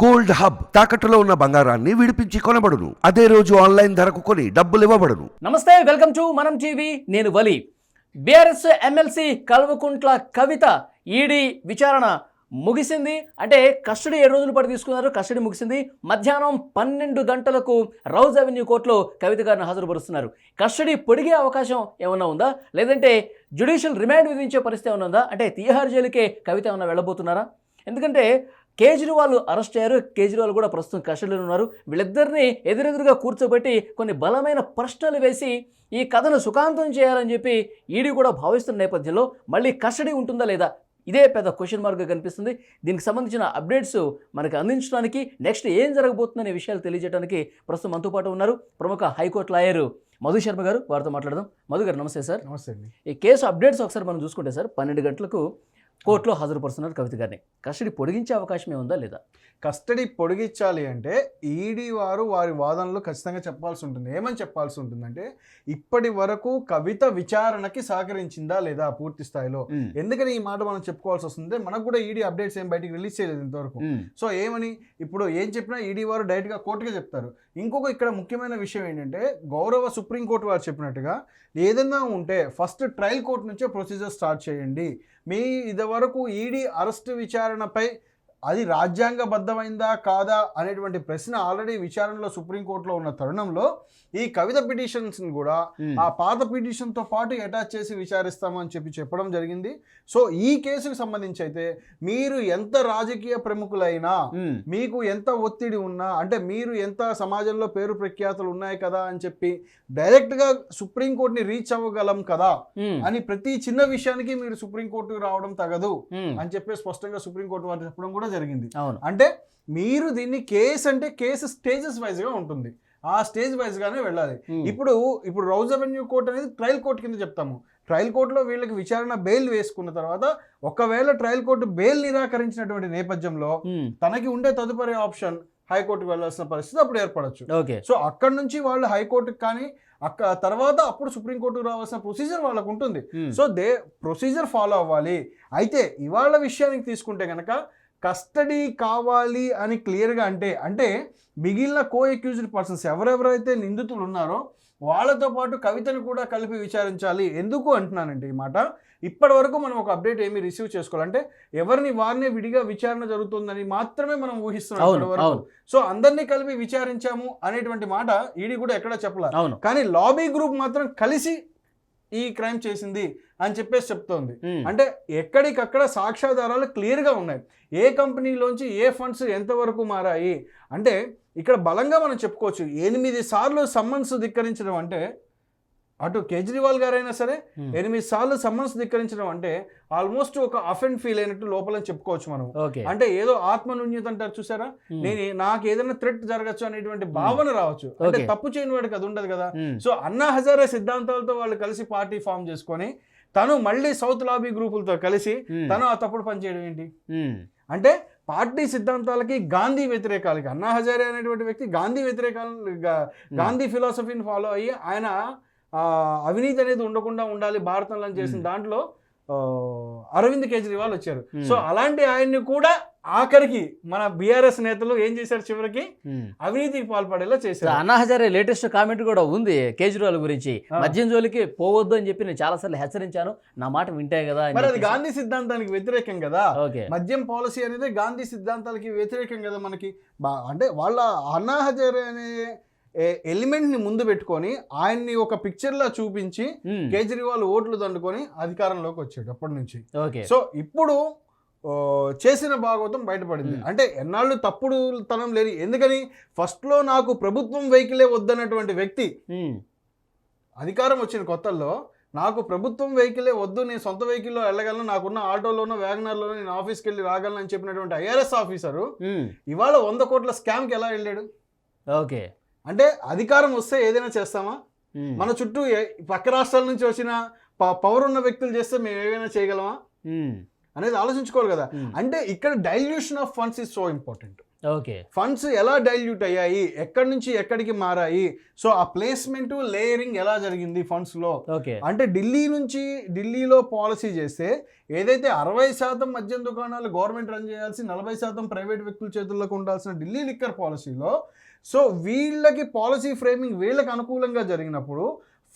Gold hub తాకట్టులో ఉన్న బంగారాన్ని విడిపించి కొనబడును. అదే రోజు ఆన్లైన్ ధరకు కొని డబ్బులు ఇవ్వబడును. నమస్తే వెల్కమ్ టు మనం టీవీ. నేను వలి. బీఆర్ఎస్ ఎమ్మెల్సీ కల్వకుంట్ల కవిత ఈడీ విచారణ ముగిసింది. అంటే కస్టడీ ఏడు రోజుల పాటు తీసుకున్నారు? కస్టడీ ముగిసింది. మధ్యాహ్నం పన్నెండు గంటలకు రౌజ్ అవెన్యూ కోర్టులో కవిత గారిని హాజరుపరుస్తున్నారు. కస్టడీ పొడిగే అవకాశం ఏమన్నా ఉందా? లేదంటే జ్యుడిషియల్ రిమాండ్ విధించే పరిస్థితి ఏమైనా ఉందా? అంటే తిహార్ జైలుకే కవిత ఏమైనా వెళ్ళబోతున్నారా? ఎందుకంటే కేజ్రీవాల్ అరెస్ట్ అయ్యారు. కేజ్రీవాల్ కూడా ప్రస్తుతం కస్టడీలో ఉన్నారు. వీళ్ళిద్దరిని ఎదురెదురుగా కూర్చోబెట్టి కొన్ని బలమైన ప్రశ్నలు వేసి ఈ కథను సుఖాంతం చేయాలని చెప్పి ఈడీ కూడా భావిస్తున్న నేపథ్యంలో మళ్ళీ కస్టడీ ఉంటుందా లేదా? ఇదే పెద్ద క్వశ్చన్ మార్క్గా కనిపిస్తుంది. దీనికి సంబంధించిన అప్డేట్స్ మనకు అందించడానికి నెక్స్ట్ ఏం జరగబోతుందనే విషయాలు తెలియజేయడానికి ప్రస్తుతం మనతో పాటు ఉన్నారు ప్రముఖ హైకోర్టు లాయర్ మధు శర్మ గారు. వారితో మాట్లాడదాం. మధు గారు నమస్తే సార్. నమస్తే అండి. ఈ కేసు అప్డేట్స్ ఒకసారి మనం చూసుకుంటే సార్ పన్నెండు గంటలకు కోర్టులో హాజరుపరుస్తున్నారు కవిత గారిని. కస్టడీ పొడిగించే అవకాశం ఏముందా లేదా? కస్టడీ పొడిగించాలి అంటే ఈడీ వారు వారి వాదనలో ఖచ్చితంగా చెప్పాల్సి ఉంటుంది. ఏమని చెప్పాల్సి ఉంటుందంటే ఇప్పటి వరకు కవిత విచారణకి సహకరించిందా లేదా పూర్తి స్థాయిలో? ఎందుకని ఈ మాట మనం చెప్పుకోవాల్సి వస్తుంది? మనకు కూడా ఈడీ అప్డేట్స్ ఏం బయటికి రిలీజ్ చేయలేదు ఇంతవరకు. సో ఏమని? ఇప్పుడు ఏం చెప్పినా ఈడీ వారు డైరెక్ట్గా కోర్టుగా చెప్తారు. ఇంకొక ఇక్కడ ముఖ్యమైన విషయం ఏంటంటే గౌరవ సుప్రీంకోర్టు వారు చెప్పినట్టుగా ఏదైనా ఉంటే ఫస్ట్ ట్రయల్ కోర్టు నుంచే ప్రొసీజర్ స్టార్ట్ చేయండి. మీ ఇదివరకు ఈడీ అరెస్ట్ విచారణపై అది రాజ్యాంగబద్ధమైందా కాదా అనేటువంటి ప్రశ్న ఆల్రెడీ విచారణలో సుప్రీంకోర్టులో ఉన్న తరుణంలో ఈ కవిత పిటిషన్స్ని కూడా ఆ పాత పిటిషన్తో పాటు అటాచ్ చేసి విచారిస్తామని చెప్పి చెప్పడం జరిగింది. సో ఈ కేసుకు సంబంధించి అయితే మీరు ఎంత రాజకీయ ప్రముఖులైనా మీకు ఎంత ఒత్తిడి ఉన్నా అంటే మీరు ఎంత సమాజంలో పేరు ప్రఖ్యాతులు ఉన్నాయి కదా అని చెప్పి డైరెక్ట్గా సుప్రీంకోర్టుని రీచ్ అవ్వగలం కదా అని ప్రతి చిన్న విషయానికి మీరు సుప్రీంకోర్టుకు రావడం తగదు అని చెప్పి స్పష్టంగా సుప్రీంకోర్టు వారు చెప్పడం కూడా జరిగింది. అవును. అంటే మీరు దీన్ని కేసు అంటే కేసు స్టేజెస్ వైజ్గా ఉంటుంది. ఆ స్టేజ్ వైజ్గానే వెళ్ళాలి. ఇప్పుడు ఇప్పుడు రౌజ్ అవెన్యూ కోర్ట్ అనేది ట్రయల్ కోర్ట్ కింద చెప్తాము. ట్రయల్ కోర్టులో వీళ్ళకి విచారణ బెయిల్ వేసుకున్న తర్వాత ఒకవేళ ట్రయల్ కోర్టు బెయిల్ నిరాకరించినటువంటి నేపథ్యంలో తనకి ఉండే తదుపరి ఆప్షన్ హైకోర్టుకు వెళ్ళాల్సిన పరిస్థితి అప్పుడు ఏర్పడచ్చు. ఓకే. సో అక్కడ నుంచి వాళ్ళు హైకోర్టుకి కానీ అక్క తర్వాత అప్పుడు సుప్రీంకోర్టుకు రావాల్సిన ప్రొసీజర్ వాళ్ళకు ఉంటుంది. సో దే ప్రొసీజర్ ఫాలో అవ్వాలి. అయితే ఇవాళ విషయానికి తీసుకుంటే కనుక కస్టడీ కావాలి అని క్లియర్గా అంటే అంటే మిగిలిన కో అక్యూజ్డ్ పర్సన్స్ ఎవరెవరైతే నిందితులు ఉన్నారో వాళ్ళతో పాటు కవితను కూడా కలిపి విచారించాలి. ఎందుకు అంటున్నానండి ఈ మాట ఇప్పటి వరకు మనం ఒక అప్డేట్ ఏమి రిసీవ్ చేసుకోవాలంటే ఎవరిని వారినే విడిగా విచారణ జరుగుతుందని మాత్రమే మనం ఊహిస్తున్నాం. సో అందరినీ కలిపి విచారించాము అనేటువంటి మాట ఈడీ కూడా ఎక్కడ చెప్పలే అవును. కానీ లాబీ గ్రూప్ మాత్రం కలిసి ఈ క్రైమ్ చేసింది. అని చెప్పేసి చెప్తోంది. అంటే ఎక్కడికక్కడ సాక్ష్యాధారాలు క్లియర్గా ఉన్నాయి. ఏ కంపెనీలోంచి ఏ ఫండ్స్ ఎంతవరకు మారాయి? అంటే ఇక్కడ బలంగా మనం చెప్పుకోవచ్చు. ఎనిమిది సార్లు సమ్మన్స్ ధిక్కరించడం అంటే అటు కేజ్రీవాల్ గారైనా సరే ఎనిమిది సార్లు సమ్మన్స్ ధిక్కరించడం అంటే ఆల్మోస్ట్ ఒక అఫెండ్ ఫీల్ అయినట్టు లోపల చెప్పుకోవచ్చు మనం. అంటే ఏదో ఆత్మనున్యత అంటారు చూసారా? నేను నాకు ఏదైనా థ్రెట్ జరగచ్చు అనేటువంటి భావన రావచ్చు. అంటే. తప్పు చేయని వాడికి అది ఉండదు కదా. సో అన్నా హజారే సిద్ధాంతాలతో వాళ్ళు కలిసి పార్టీ ఫామ్ చేసుకొని తను మళ్ళీ సౌత్ లాబీ గ్రూపులతో కలిసి తను ఆ తప్పుడు పని చేయడం ఏంటి? అంటే పార్టీ సిద్ధాంతాలకి గాంధీ వ్యతిరేకాలకి అన్నా హజారే అనేటువంటి వ్యక్తి గాంధీ వ్యతిరేకాలను గా- గాంధీ ఫిలాసఫీని ఫాలో అయ్యి ఆయన ఆ, అవినీతి అనేది ఉండకుండా ఉండాలి భారతంలో చేసిన. దాంట్లో అరవింద్ కేజ్రీవాల్ వచ్చారు. సో అలాంటి ఆయన్ని కూడా ఆఖరికి మన బీఆర్ఎస్ నేతలు ఏం చేశారు చివరికి? అవినీతికి పాల్పడేలా చేశారు. అన్నా హజారే లేటెస్ట్ కామెంట్ కూడా ఉంది కేజ్రీవాల్ గురించి. మద్యం జోలికి పోవద్దు అని చెప్పి నేను చాలాసార్లు హెచ్చరించాను. నా మాట వింటే కదా మరి అది. గాంధీ సిద్ధాంతానికి వ్యతిరేకం కదా? మద్యం పాలసీ అనేది గాంధీ సిద్ధాంతాలకి వ్యతిరేకం కదా మనకి? అంటే వాళ్ళ అన్నా హజారే అనే ఎలిమెంట్ని ముందు పెట్టుకొని ఆయన్ని ఒక పిక్చర్ లా చూపించి. కేజ్రీవాల్ ఓట్లు దండుకొని అధికారంలోకి వచ్చాడు అప్పటి నుంచి. ఓకే. సో ఇప్పుడు చేసిన భాగవతం బయటపడింది. అంటే ఎన్నాళ్ళు తప్పుడు తనం లేని ఎందుకని ఫస్ట్లో నాకు ప్రభుత్వం వెహికలే వద్దన్నటువంటి వ్యక్తి. అధికారం వచ్చిన కొత్తల్లో నాకు ప్రభుత్వం వెహికలే వద్దు నేను సొంత వెహికల్లో వెళ్ళగలను నాకున్న ఆటోలోనో వ్యాగనర్లోనో నేను ఆఫీస్కి వెళ్ళి రాగలను అని చెప్పినటువంటి ఐఆర్ఎస్ ఆఫీసరు. ఇవాళ వంద కోట్ల స్కామ్కి ఎలా వెళ్ళాడు ఓకే అంటే అధికారం వస్తే ఏదైనా చేస్తామా. మన చుట్టూ పక్క రాష్ట్రాల నుంచి వచ్చిన పవర్ ఉన్న వ్యక్తులు చేస్తే మేము ఏమైనా చేయగలమా. అనేది ఆలోచించుకోవాలి కదా. ఉమ్. అంటే ఇక్కడ dilution of funds is so important okay. Funds ఎలా డైల్యూట్ అయ్యాయి ఎక్కడి నుంచి ఎక్కడికి మారాయి సో ఆ ప్లేస్మెంట్ లేయరింగ్ ఎలా జరిగింది ఫండ్స్లో ఓకే. అంటే ఢిల్లీ నుంచి ఢిల్లీలో పాలసీ చేస్తే ఏదైతే అరవై శాతం మద్యం దుకాణాలు గవర్నమెంట్ రన్ చేయాల్సి నలభై శాతం ప్రైవేట్ వ్యక్తుల చేతుల్లోకి ఉండాల్సిన ఢిల్లీ లిక్కర్ పాలసీలో సో వీళ్ళకి పాలసీ ఫ్రేమింగ్ వీళ్ళకి అనుకూలంగా జరిగినప్పుడు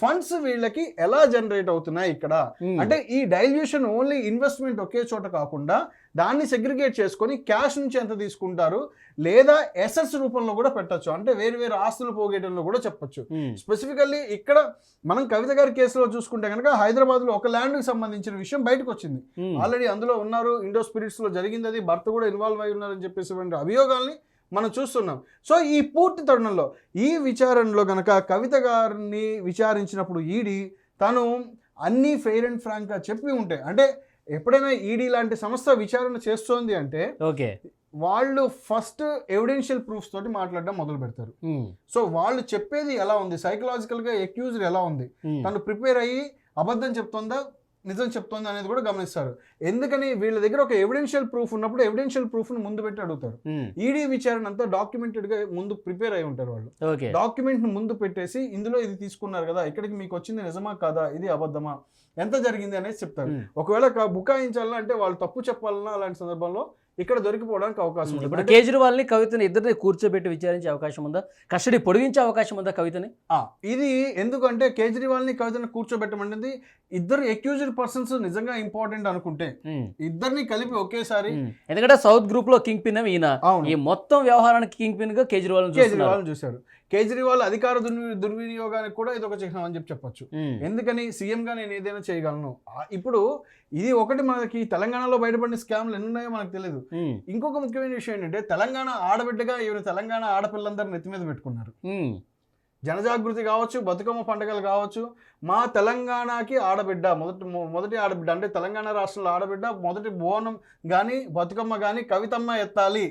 ఫండ్స్ వీళ్ళకి ఎలా జనరేట్ అవుతున్నాయి ఇక్కడ. అంటే ఈ డైల్యూషన్ ఓన్లీ ఇన్వెస్ట్మెంట్ ఒకే చోట కాకుండా దాన్ని సెగ్రిగేట్ చేసుకొని క్యాష్ నుంచి ఎంత తీసుకుంటారు లేదా ఎసెట్స్ రూపంలో కూడా పెట్టొచ్చు. అంటే వేరు వేరు ఆస్తులు పోగేయడంలో కూడా చెప్పొచ్చు. స్పెసిఫికల్లీ ఇక్కడ మనం కవిత గారి కేసులో చూసుకుంటే కనుక హైదరాబాద్లో ఒక ల్యాండ్కి సంబంధించిన విషయం బయటకు వచ్చింది. ఆల్రెడీ అందులో ఉన్నారు ఇండో స్పిరిట్స్లో జరిగింది అది భర్త కూడా ఇన్వాల్వ్ అయి ఉన్నారని చెప్పేసి అభియోగాల్ని మనం చూస్తున్నాం. సో ఈ పూర్తి తరుణంలో ఈ విచారణలో గనక కవిత గారిని విచారించినప్పుడు ఈడీ తను అన్నీ ఫెయిర్ అండ్ ఫ్రాంక్గా చెప్పి ఉంటే అంటే ఎప్పుడైనా ఈడీ లాంటి సంస్థ విచారణ చేస్తోంది అంటే ఓకే. వాళ్ళు ఫస్ట్ ఎవిడెన్షియల్ ప్రూఫ్స్ తోటి మాట్లాడడం మొదలు పెడతారు. సో వాళ్ళు చెప్పేది ఎలా ఉంది? సైకలాజికల్గా ఎక్యూజ్డ్ ఎలా ఉంది? తను ప్రిపేర్ అయ్యి అబద్ధం చెప్తోందా? నిజం చెప్తోందా అనేది కూడా గమనిస్తారు. ఎందుకని వీళ్ళ దగ్గర ఒక ఎవిడెన్షియల్ ప్రూఫ్ ఉన్నప్పుడు ఎవిడెన్షియల్ ప్రూఫ్ను ముందు పెట్టి అడుగుతారు. ఈడీ విచారణ అంతా డాక్యుమెంటెడ్గా ముందు ప్రిపేర్ అయి ఉంటారు వాళ్ళు. ఓకే. డాక్యుమెంట్ను ముందు పెట్టేసి ఇందులో ఇది తీసుకున్నారు కదా ఇక్కడికి మీకు వచ్చింది నిజమా కాదా ఇది అబద్ధమా? ఎంత జరిగింది అనేది చెప్తారు. ఒకవేళ అంటే వాళ్ళు తప్పు చెప్పాలన్నా అలాంటి సందర్భంలో ఇక్కడ దొరికిపోవడానికి అవకాశం ఉంది. ఇప్పుడు కేజ్రీవాల్ని కవితని ఇద్దరిని కూర్చోబెట్టి విచారించే అవకాశం ఉందా? కస్టడీ పొడిగించే అవకాశం ఉందా కవితని? ఇది ఎందుకంటే కేజ్రీవాల్ని కవితను కూర్చోబెట్టమంటుంది. ఇద్దరు అక్యూజ్డ్ పర్సన్స్ నిజంగా ఇంపార్టెంట్ అనుకుంటే ఇద్దరిని కలిపి ఒకేసారి. ఎందుకంటే సౌత్ గ్రూప్లో కింగ్ పిన్ ఈయన. ఈ మొత్తం వ్యవహారానికి కింగ్ పిన్గా కేజ్రీవాల్ కేజ్రీవాల్ చూశారు. కేజ్రీవాల్ అధికార దుర్వి దుర్వినియోగానికి కూడా ఇది ఒక చిహ్నం అని చెప్పి చెప్పొచ్చు. ఎందుకని సీఎంగా నేను ఏదైనా చేయగలను? ఇప్పుడు ఇది ఒకటి మనకి తెలంగాణలో బయటపడిన స్కామ్లు ఎన్ని ఉన్నాయో మనకు తెలియదు ఇంకొక ముఖ్యమైన విషయం ఏంటంటే తెలంగాణ ఆడబిడ్డగా ఈవెన తెలంగాణ ఆడపిల్లందరూ నెత్తి మీద పెట్టుకున్నారు. జనజాగృతి కావచ్చు బతుకమ్మ పండుగలు కావచ్చు మా తెలంగాణకి ఆడబిడ్డ మొదటి మొదటి ఆడబిడ్డ అంటే తెలంగాణ రాష్ట్రంలో ఆడబిడ్డ మొదటి బోనం కానీ బతుకమ్మ కానీ కవితమ్మ ఎత్తాలి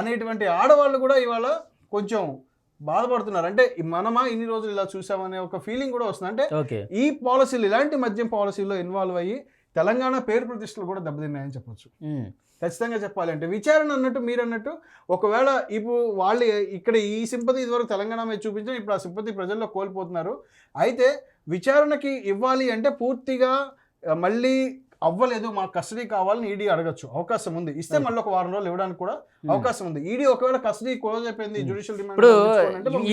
అనేటువంటి ఆడవాళ్ళు కూడా ఇవాళ కొంచెం బాధపడుతున్నారు. అంటే మనమా ఇన్ని రోజులు ఇలా చూసామనే ఒక ఫీలింగ్ కూడా వస్తుంది. అంటే ఓకే. ఈ పాలసీలు ఇలాంటి మద్యం పాలసీలో ఇన్వాల్వ్ అయ్యి తెలంగాణ పేరు ప్రతిష్టలు కూడా దెబ్బతిన్నాయని చెప్పొచ్చు. ఖచ్చితంగా చెప్పాలి అంటే విచారణ అన్నట్టు మీరు అన్నట్టు ఒకవేళ ఇప్పుడు వాళ్ళు ఇక్కడ ఈ సింపతి ఇదివరకు తెలంగాణ మీద చూపించారు ఇప్పుడు ఆ సింపతి ప్రజల్లో కోల్పోతున్నారు. అయితే విచారణకి ఇవ్వాలి అంటే పూర్తిగా మళ్ళీ అవ్వలేదు మాకు కస్టడీ కావాలని ఈడీ అడగచ్చు. అవకాశం ఉంది. ఇస్తే మళ్ళీ ఒక వారం రోజులు ఇవ్వడానికి కూడా అవకాశం ఉంది. ఈడీ ఒకవేళ కస్టడీ క్లోజ్ అయిపోయింది. జ్యుడిషియల్ ఇప్పుడు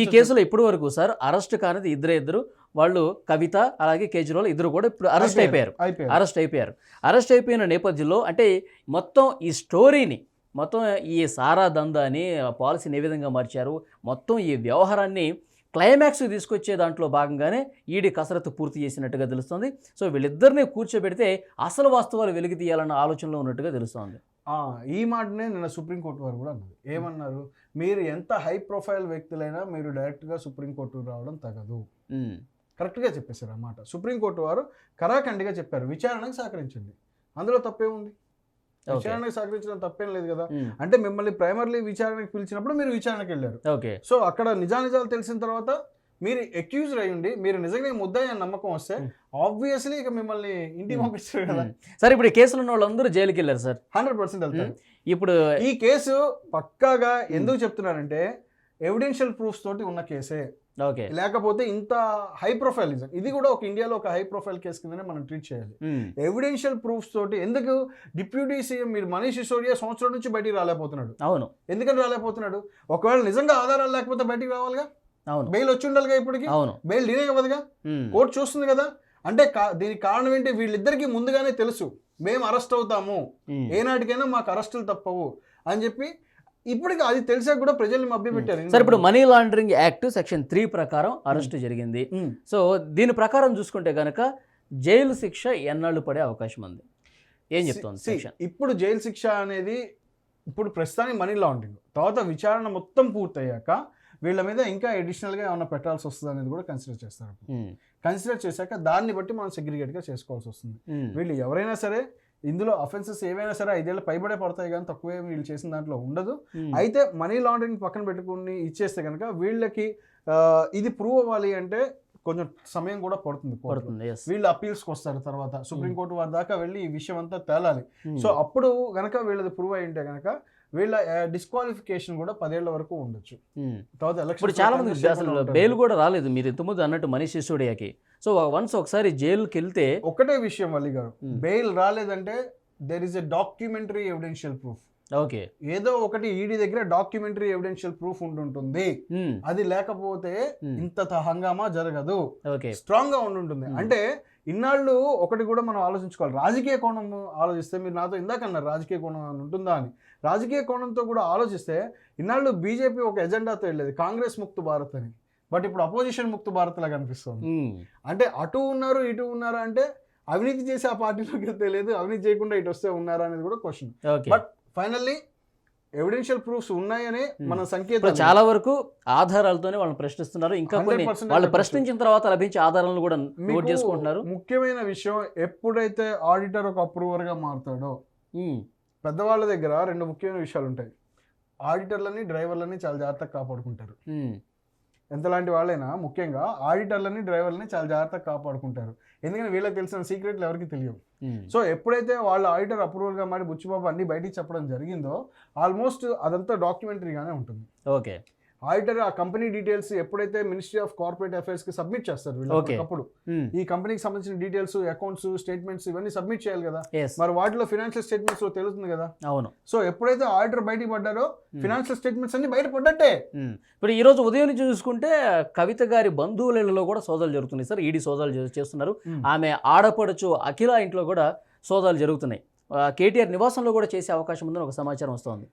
ఈ కేసులో ఇప్పటి వరకు సార్ అరెస్ట్ కానిది ఇద్దరు ఇద్దరు వాళ్ళు కవిత అలాగే కేజ్రీవాల్ ఇద్దరు కూడా ఇప్పుడు అరెస్ట్ అయిపోయారు. అయిపోయారు. అరెస్ట్ అయిపోయారు. అరెస్ట్ అయిపోయిన నేపథ్యంలో అంటే మొత్తం ఈ స్టోరీని మొత్తం ఈ సారా దందాని పాలసీని ఏ విధంగా మార్చారు మొత్తం ఈ వ్యవహారాన్ని క్లైమాక్స్ తీసుకొచ్చే దాంట్లో భాగంగానే ఈడీ కసరత్తు పూర్తి చేసినట్టుగా తెలుస్తుంది. సో వీళ్ళిద్దరిని కూర్చోబెడితే అసలు వాస్తవాలు వెలికి తీయాలన్న ఆలోచనలో ఉన్నట్టుగా తెలుస్తోంది. ఈ మాటనే నిన్న సుప్రీంకోర్టు వారు కూడా అన్నారు. ఏమన్నారు? మీరు ఎంత హై ప్రొఫైల్ వ్యక్తులైనా మీరు డైరెక్ట్గా సుప్రీంకోర్టు రావడం తగదు. కరెక్ట్గా చెప్పేశారు అన్నమాట సుప్రీంకోర్టు వారు కరాఖండిగా చెప్పారు. విచారణకు సహకరించండి. అందులో తప్పేముంది? విచారణకు సహకరించడం తప్పేం లేదు కదా. అంటే మిమ్మల్ని ప్రైమర్లీ విచారణకు పిలిచినప్పుడు మీరు విచారణకు వెళ్ళారు. ఓకే. సో అక్కడ నిజానిజాలు తెలిసిన తర్వాత మీరు అక్యూజ్డ్ అయ్యి ఉండి మీరు నిజంగా ముద్దాయి అని నమ్మకం వస్తే. ఆబ్వియస్లీ ఇక మిమ్మల్ని ఇంటికి. పంపిస్తారు కదా. సార్ ఇప్పుడు ఈ కేసులో ఉన్న వాళ్ళందరూ జైలుకి వెళ్ళారు సార్. హండ్రెడ్ పర్సెంట్ వెళ్తారు. ఇప్పుడు ఈ కేసు పక్కాగా ఎందుకు చెప్తున్నానంటే ఎవిడెన్షియల్ ప్రూఫ్స్ తోటి ఉన్న కేసే. ఓకే. లేకపోతే ఇంత హై ప్రొఫైల్ ఇది కూడా ఒక ఇండియాలో ఒక హై ప్రొఫైల్ కేసు కిందనే మనం ట్రీట్ చేయాలి. ఎవిడెన్షియల్ ప్రూఫ్స్ తోటి ఎందుకు డిప్యూటీ సీఎం మీరు మనీష్ సిసోడియా సంవత్సరం నుంచి బయటికి రాలేకపోతున్నాడు? అవును. ఎందుకని రాలేకపోతున్నాడు? ఒకవేళ నిజంగా ఆధారాలు లేకపోతే బయటికి రావాలిగా? అవును. బెయిల్ వచ్చి ఉండాలిగా ఇప్పటికి? అవును. Bail delay అవ్వదుగా? కోర్టు చూస్తుంది కదా? అంటే దీనికి కారణం ఏంటి? వీళ్ళిద్దరికి ముందుగానే తెలుసు. మేము అరెస్ట్ అవుతాము. ఏనాటికైనా మాకు అరెస్టులు తప్పవు అని చెప్పి ఇప్పటికి అది తెలిసాక కూడా ప్రజల్ని మభ్యపెట్టారు. సార్ ఇప్పుడు money laundering act section three ప్రకారం అరెస్ట్ జరిగింది. సో దీని ప్రకారం చూసుకుంటే కనుక జైలు శిక్ష ఎన్నాళ్ళు పడే అవకాశం ఉంది? ఏం చెప్తోంది ఇప్పుడు జైలు శిక్ష అనేది ఇప్పుడు ప్రస్తుతానికి మనీ లాండరింగ్ తర్వాత విచారణ మొత్తం పూర్తయ్యాక వీళ్ళ మీద ఇంకా అడిషనల్గా ఏమైనా పెట్టాల్సి వస్తుంది అనేది కూడా కన్సిడర్ చేస్తారు. కన్సిడర్ చేశాక దాన్ని బట్టి మనం సెగ్రిగేట్గా చేసుకోవాల్సి వస్తుంది. వీళ్ళు ఎవరైనా సరే ఇందులో అఫెన్సెస్ ఏవైనా సరే ఐదేళ్ళు పైబడే పడతాయి కానీ తక్కువే వీళ్ళు చేసిన దాంట్లో ఉండదు. అయితే మనీ లాండరింగ్ పక్కన పెట్టుకుని ఇచ్చేస్తే కనుక వీళ్ళకి ఇది ప్రూవ్ అవ్వాలి అంటే కొంచెం సమయం కూడా పడుతుంది. పడుతుంది వీళ్ళు అపీల్స్కి వస్తారు తర్వాత సుప్రీంకోర్టు వారి దాకా వెళ్ళి ఈ విషయం అంతా తేలాలి. సో అప్పుడు గనక వీళ్ళది ప్రూవ్ అయి ఉంటే గనక వీళ్ళ డిస్క్వాలిఫికేషన్ కూడా పదేళ్ళ వరకు ఉండొచ్చు. తర్వాత ఎలక్షన్ ఇప్పుడు చాలా మంది అసలు బెయిల్ కూడా రాలేదు. మీరు ఇంతకుముందు అన్నట్టు మనీష్ సిసోడియాకి సో వన్స్ ఒకసారి జైలుకి వెళ్తే ఒకటే విషయం వల్లి గారు. Hmm. బెయిల్ రాలేదంటే there is a documentary evidential proof okay. ఏదో ఒకటి ఈడీ దగ్గర డాక్యుమెంటరీ ఎవిడెన్షియల్ ప్రూఫ్ ఉంటుంటుంది అది లేకపోతే Hmm. ఇంత హంగామా జరగదు. ఓకే. స్ట్రాంగ్గా ఉంటుంటుంది Hmm. అంటే ఇన్నాళ్ళు ఒకటి కూడా మనం ఆలోచించుకోవాలి. రాజకీయ కోణం ఆలోచిస్తే మీరు నాతో ఇందాక అన్నారు రాజకీయ కోణం అని ఉంటుందా అని. రాజకీయ కోణంతో కూడా ఆలోచిస్తే ఇన్నాళ్ళు బీజేపీ ఒక ఎజెండాతో వెళ్ళేది కాంగ్రెస్ ముక్త భారత్ అని. బట్ ఇప్పుడు అపోజిషన్ ముక్త భారత్ లాగా అనిపిస్తుంది అంటే అటు ఉన్నారు ఇటు ఉన్నారు అంటే అవినీతి చేసి ఆ పార్టీలోకి వెళ్తే లేదు అవినీతి చేయకుండా ఇటు వస్తే ఉన్నారా అనేది కూడా question but finally evidential proofs ఉన్నాయని మన సంకేతం. చాలా వరకు ఆధారాలతోనే వాళ్ళని ప్రశ్నిస్తున్నారు. ఇంకా కొన్ని 100% వాళ్ళు. ప్రశ్నించిన తర్వాత లభించే ఆధారాలను కూడా నోట్ చేసుకుంటున్నారు. ముఖ్యమైన విషయం ఎప్పుడైతే ఆడిటర్ ఒక అప్రూవర్గా మారుతాడో పెద్దవాళ్ళ దగ్గర రెండు ముఖ్యమైన విషయాలు ఉంటాయి. ఆడిటర్లని డ్రైవర్లని చాలా జాగ్రత్తగా కాపాడుకుంటారు. ఎంతలాంటి వాళ్ళైనా ముఖ్యంగా ఆడిటర్లని డ్రైవర్లని చాలా జాగ్రత్తగా కాపాడుకుంటారు. ఎందుకంటే వీళ్ళకి తెలిసిన సీక్రెట్లు ఎవరికి తెలియవు. సో ఎప్పుడైతే వాళ్ళ ఆడిటర్ అప్రూవల్గా మారి బుచ్చిబాబు అన్ని బయటికి చెప్పడం జరిగిందో ఆల్మోస్ట్ అదంతా డాక్యుమెంటరీగానే ఉంటుంది. ఓకే. ఆడిటర్ ఆ కంపెనీ డీటెయిల్స్ ఎప్పుడైతే మినిస్ట్రీ ఆఫ్ కార్పొరేట్ అఫైర్స్కి సబ్మిట్ చేస్తారు వీళ్ళు. అప్పుడు ఉమ్, ఈ కంపెనీకి సంబంధించిన డీటెయిల్స్ అకౌంట్స్ స్టేట్మెంట్స్ ఇవన్నీ సబ్మిట్ చేయాలి కదా. మరి వాటిలో ఫినాన్షియల్ స్టేట్మెంట్స్లో తెలుస్తుంది కదా. అవును. సో ఎప్పుడైతే ఆడిటర్ బయటికి పడ్డారో ఫినాన్షియల్ స్టేట్మెంట్స్ అన్ని బయట పడ్డట్టే. ఉమ్. ఇప్పుడు ఈ రోజు ఉదయం నుంచి చూసుకుంటే కవిత గారి బంధువులలో కూడా సోదాలు జరుగుతున్నాయి సార్. ఈడీ సోదాలు చేస్తున్నారు. ఆమె ఆడపడుచు అఖిల ఇంట్లో కూడా సోదాలు జరుగుతున్నాయి. కేటీఆర్ నివాసంలో కూడా చేసే అవకాశం ఉందని ఒక సమాచారం వస్తోంది.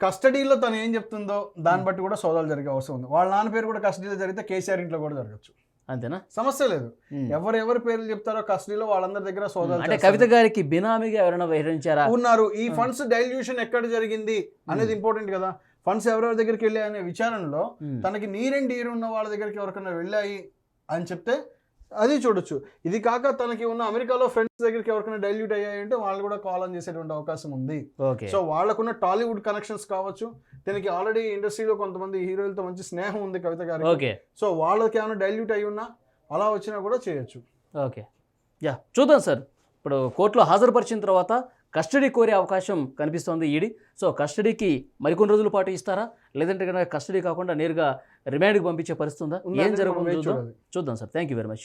కస్టడీలో తను ఏం చెప్తుందో దాన్ని బట్టి కూడా సోదాలు జరిగే అవసరం ఉంది. వాళ్ళ నాన్న పేరు కూడా కస్టడీలో జరిగితే కేసీఆర్ ఇంట్లో కూడా జరగచ్చు. అంతేనా? సమస్య లేదు. ఎవరు ఎవరి పేర్లు చెప్తారో కస్టడీలో వాళ్ళందరి దగ్గర సోదాలు అంటే. కవిత గారికి బినామీగా ఎవరైనా వ్యవహరించారా ఉన్నారు. ఈ. ఫండ్స్ డైల్యూషన్ ఎక్కడ జరిగింది అనేది ఇంపార్టెంట్ కదా. ఫండ్స్ ఎవరెవరి దగ్గరికి వెళ్ళాయి అనే విచారణలో. తనకి నీరెండ్ నీరు ఉన్న వాళ్ళ దగ్గరికి ఎవరికైనా వెళ్ళాయి అని చెప్తే అది చూడొచ్చు. ఇది కాక తనకి ఉన్న అమెరికాలో ఫ్రెండ్స్ దగ్గరికి ఎవరికైనా డైల్యూట్ అయ్యాయి అంటే వాళ్ళు కూడా కాల్ ఆన్ చేసేటువంటి అవకాశం ఉంది. ఓకే. సో వాళ్ళకున్న టాలీవుడ్ కనెక్షన్స్ కావచ్చు దీనికి ఆల్రెడీ ఇండస్ట్రీలో కొంతమంది హీరోలతో మంచి స్నేహం ఉంది కవిత గారికి ఓకే. సో వాళ్ళకి ఏమైనా డైల్యూట్ అయి ఉన్నా అలా వచ్చినా కూడా చేయొచ్చు. ఓకే. యా చూద్దాం సార్. ఇప్పుడు కోర్టులో హాజరుపరిచిన తర్వాత కస్టడీ కోరే అవకాశం కనిపిస్తోంది ఈడీ. సో కస్టడీకి మరికొన్ని రోజుల పాటు ఇస్తారా? లేదంటే కనుక కస్టడీ కాకుండా నేరుగా రిమాండ్కి పంపించే పరిస్థితి ఉందా? ఉందా ఏం జరుగుతుందో. చూద్దాం. Sir. Thank you very much